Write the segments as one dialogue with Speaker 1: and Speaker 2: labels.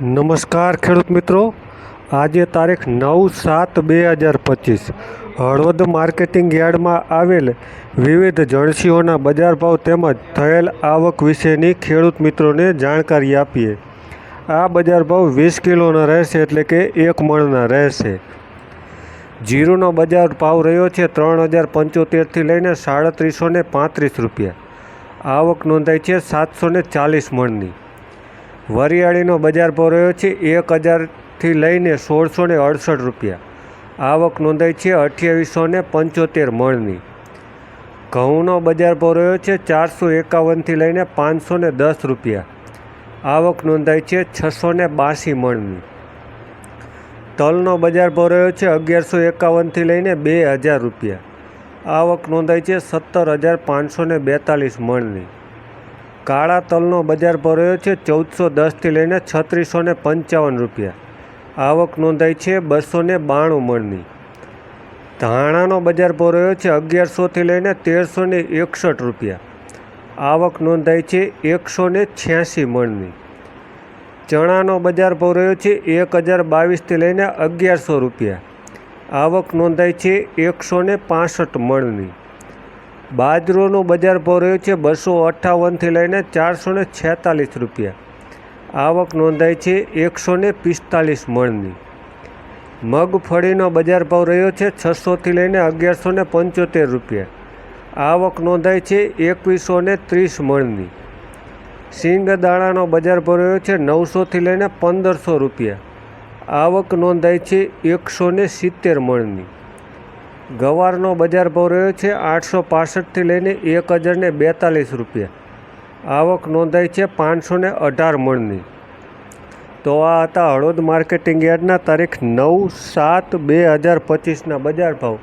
Speaker 1: નમસ્કાર ખેડૂત મિત્રો. આજે તારીખ નવ સાત બે હજાર પચીસ. હળવદ માર્કેટિંગ યાર્ડમાં આવેલ વિવિધ જણસીઓના બજાર ભાવ તેમજ થયેલ આવક વિશેની ખેડૂત મિત્રોને જાણકારી આપીએ. આ બજાર ભાવ વીસ કિલોના રહેશે એટલે કે એક મણના રહેશે. જીરુનો બજાર ભાવ રહ્યો છે ત્રણ હજાર પંચોતેરથી લઈને સાડત્રીસો પાંત્રીસ રૂપિયા. આવક નોંધાઈ છે સાતસો ચાલીસ મણની. વરિયાળીનો બજાર ભાવ છે, એક હજારથી લઈને સોળસો ને અડસઠ રૂપિયા. આવક નોંધાઈ છે અઠ્યાવીસો ને પંચોતેર મણની. ઘઉંનો બજાર ભાવ રહ્યો છે ચારસો એકાવનથી લઈને પાંચસો ને દસ રૂપિયા. આવક નોંધાઈ છે છસો ને બાસી મણની. તલનો બજાર ભાવ છે અગિયારસો એકાવનથી લઈને બે હજાર રૂપિયા. આવક નોંધાઈ છે સત્તર હજાર પાંચસો ને બેતાલીસ મણની. કાળા તલનો બજાર ભાવ રહ્યો છે ચૌદસો દસથી લઈને છત્રીસો ને પંચાવન રૂપિયા. આવક નોંધાઈ છે બસો ને બાણું મણની. ધાણાનો બજાર ભરાયો છે અગિયારસોથી લઈને તેરસો ને એકસઠ રૂપિયા. આવક નોંધાઈ છે એકસો ને છ્યાસી મણની. ચણાનો બજાર ભરાયો છે એક હજાર બાવીસથી લઈને અગિયારસો રૂપિયા. આવક નોંધાઈ છે એકસો ને પાસઠ મણની. બાજરોનો બજાર ભાવ રહ્યો છે બસો અઠ્ઠાવનથી લઈને ચારસો ને છેતાલીસ રૂપિયા. આવક નોંધાઈ છે એકસો ને પિસ્તાલીસ મણની. મગફળીનો બજાર ભાવ રહ્યો છે છસોથી લઈને અગિયારસો ને પંચોતેર રૂપિયા. આવક નોંધાઈ છે એકવીસો ને ત્રીસ મણની. સિંગ દાણાનો બજાર ભાવ રહ્યો છે નવસોથી લઈને પંદરસો રૂપિયા. આવક નોંધાઈ છે એકસો ને સિત્તેર મણની. ગવારનો બજાર ભાવ રહ્યો છે આઠસો પાસઠથી લઈને એક હજારને બેતાલીસ રૂપિયા. આવક નોંધાઈ છે પાંચસો ને અઢાર મણની. તો આ હતા હળદ માર્કેટિંગ યાર્ડના તારીખ નવ સાત બે હજાર પચીસના બજાર ભાવ.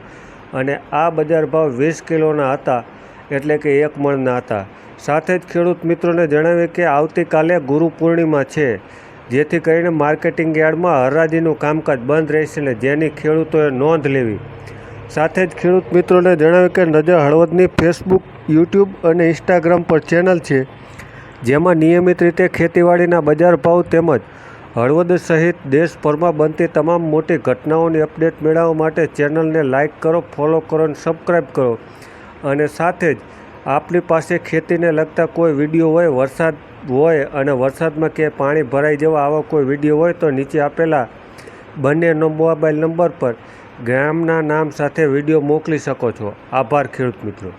Speaker 1: અને આ બજાર ભાવ વીસ કિલોના હતા, એટલે કે એક મણના હતા. સાથે જ ખેડૂત મિત્રોને જણાવ્યું કે આવતીકાલે ગુરુ પૂર્ણિમા છે, જેથી કરીને માર્કેટિંગ યાર્ડમાં હરાજીનું કામકાજ બંધ રહેશે ને જેની ખેડૂતોએ નોંધ લેવી. સાથે જ ખેડૂત મિત્રોને જણાવ્યું કે નજર હળવદની ફેસબુક યુટ્યુબ અને ઇન્સ્ટાગ્રામ પર ચેનલ છે, જેમાં નિયમિત રીતે ખેતીવાડીના બજાર ભાવ તેમજ હળવદ સહિત દેશભરમાં બનતી તમામ મોટી ઘટનાઓની અપડેટ મેળવવા માટે ચેનલને લાઇક કરો, ફોલો કરો અને સબસ્ક્રાઈબ કરો. અને સાથે જ આપણી પાસે ખેતીને લગતા કોઈ વીડિયો હોય, વરસાદ હોય અને વરસાદમાં ક્યાંય પાણી ભરાઈ જવા આવા કોઈ વીડિયો હોય તો નીચે આપેલા બંને મોબાઈલ નંબર પર ગામના નામ સાથે વીડિયો મોકલી શકો છો. આભાર ખેડૂત મિત્રો.